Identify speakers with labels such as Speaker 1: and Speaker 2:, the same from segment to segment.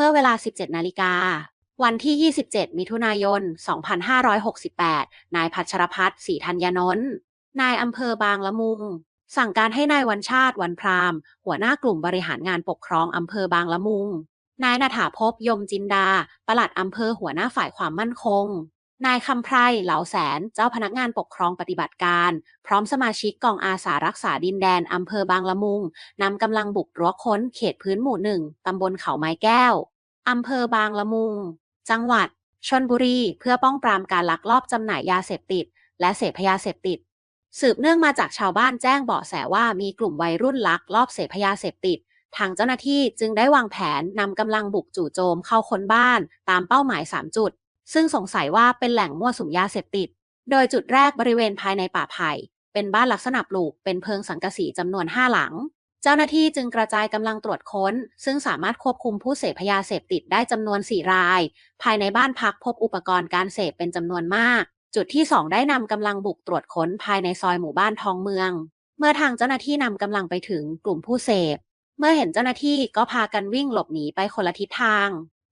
Speaker 1: เมื่อเวลา 17 นาฬิกา วันที่ 27 มิถุนายน 2568 นายพัชรพัฒน์ศรีธัญญนนท์นายอำเภอบางละมุง สั่งการให้นายวันชาติวันพราม หัวหน้ากลุ่มบริหารงานปกครองอำเภอบางละมุง นายนาถาภพยมจินดา ปลัดอำเภอหัวหน้าฝ่ายความมั่นคง นายคำไพรเหลาแสน เจ้าพนักงานปกครองปฏิบัติการ พร้อมสมาชิกกองอาสารักษาดินแดนอำเภอบางละมุง นำกำลังบุกรั้วค้นเขตพื้นหมู่หนึ่งตำบลเขาไม้แก้ว อำเภอบางละมุง จังหวัดชนบุรี เพื่อป้องปรามการลักลอบจำหน่ายยาเสพติด และเสพยาเสพติด สืบเนื่องมาจากชาวบ้านแจ้งเบาะแสว่ามีกลุ่มวัยรุ่นลักลอบเสพยาเสพติดทางเจ้าหน้าที่จึงได้วางแผนนำกำลังบุกจู่โจมเข้าค้นบ้าน ตามเป้าหมาย 3 จุด ซึ่งสงสัยว่าเป็นแหล่งมั่วสุมยาเสพติด โดยจุดแรกบริเวณภายในป่าไผ่เป็นบ้านลักษณะปลูก เป็นเพิงสังกะสีจำนวน 5 หลัง เจ้าหน้าที่จึงกระจายกำลังตรวจค้น ซึ่งสามารถควบคุมผู้เสพยาเสพติดได้จำนวน 4 ราย ภายในบ้านพักพบอุปกรณ์การเสพเป็นจำนวนมาก จุดที่ 2 ได้นำกำลังบุกตรวจค้นภายในซอยหมู่บ้านทองเมือง เมื่อทางเจ้าหน้าที่นำกำลังไปถึงกลุ่มผู้เสพ เมื่อเห็นเจ้าหน้าที่ก็พากันวิ่งหลบหนีไปคนละทิศทาง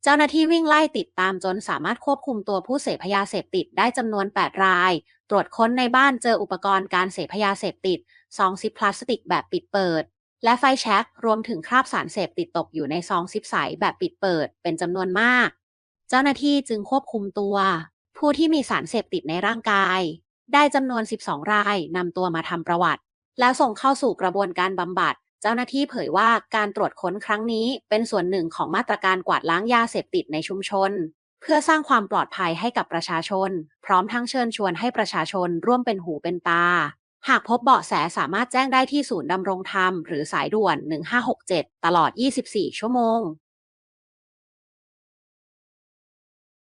Speaker 1: เจ้าหน้าที่วิ่งไล่ติดตามจนสามารถควบคุมตัวผู้เสพยาเสพติดได้จำนวน 8 ราย ตรวจค้นในบ้านเจออุปกรณ์การเสพยาเสพติดซองซิปพลาสติกแบบปิดเปิด และไฟแช็กรวมถึงคราบสารเสพติดตกอยู่ในซองซิปใสแบบปิดเปิด เป็นจำนวนมาก เจ้าหน้าที่จึงควบคุมตัว ผู้ที่มีสารเสพติดในร่างกาย ได้จำนวน 12 รายนำตัวมาทำประวัติ แล้วส่งเข้าสู่กระบวนการบำบัด จ้าหน้าที่เผยว่าการตรวจค้นครั้งนี้เป็นส่วนหนึ่งของมาตรการกวาดล้างยาเสพติดในชุมชน เพื่อสร้างความปลอดภัยให้กับประชาชน พร้อมทั้งเชิญชวนให้ประชาชนร่วมเป็นหูเป็นตา หากพบเบาะแสสามารถแจ้งได้ที่ศูนย์ดำรงธรรมหรือสายด่วน 1567 ตลอด 24 ชั่วโมง